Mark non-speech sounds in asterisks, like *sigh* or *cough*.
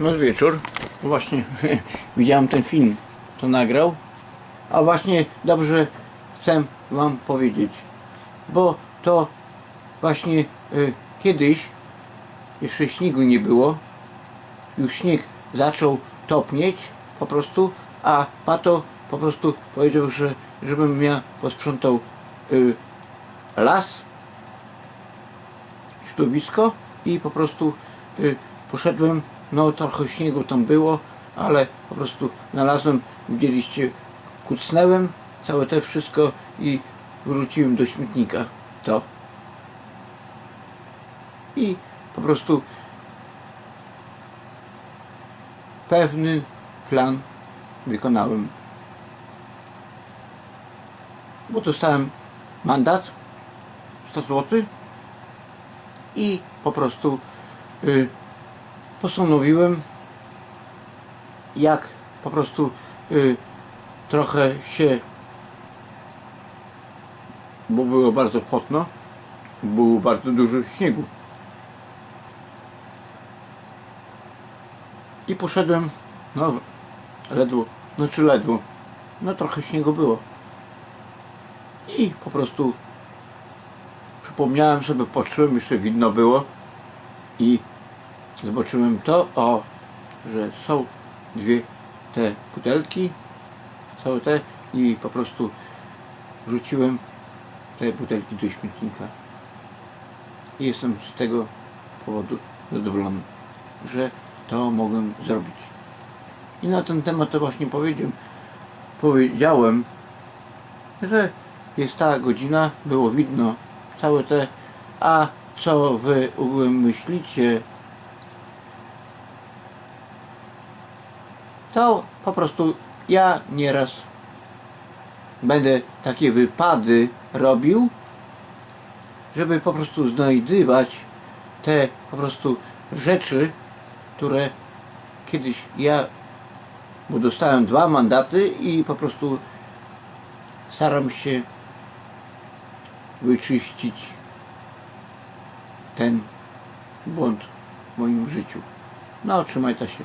No wieczór. Właśnie *laughs* widziałem ten film, co nagrał. A właśnie dobrze chcę wam powiedzieć. Bo to właśnie y, kiedyś jeszcze śniegu nie było. Już śnieg zaczął topnieć po prostu, a Pato po prostu powiedział, że żebym ja posprzątał y, las, środowisko i po prostu y, poszedłem, no trochę śniegu tam było, ale po prostu znalazłem, widzieliście, kucnęłem całe te wszystko i wróciłem do śmietnika. To. I po prostu pewny plan wykonałem. Bo dostałem mandat 100 zł i po prostu y, postanowiłem jak po prostu y, trochę się bo było bardzo chłodno było bardzo dużo śniegu. I poszedłem no ledwo, znaczy ledwo no trochę śniegu było. I po prostu przypomniałem sobie, patrzyłem, jeszcze widno było i zobaczyłem to, o, że są dwie te butelki, całe te i po prostu wrzuciłem te butelki do śmietnika. I jestem z tego powodu zadowolony, że to mogłem zrobić. I na ten temat to właśnie powiedziałem, powiedziałem, że jest ta godzina, było widno całe te, a co wy myślicie, to po prostu ja nieraz będę takie wypady robił, żeby po prostu znajdywać te po prostu rzeczy, które kiedyś ja, bo dostałem dwa mandaty i po prostu staram się wyczyścić ten błąd w moim życiu. No, trzymaj ta się.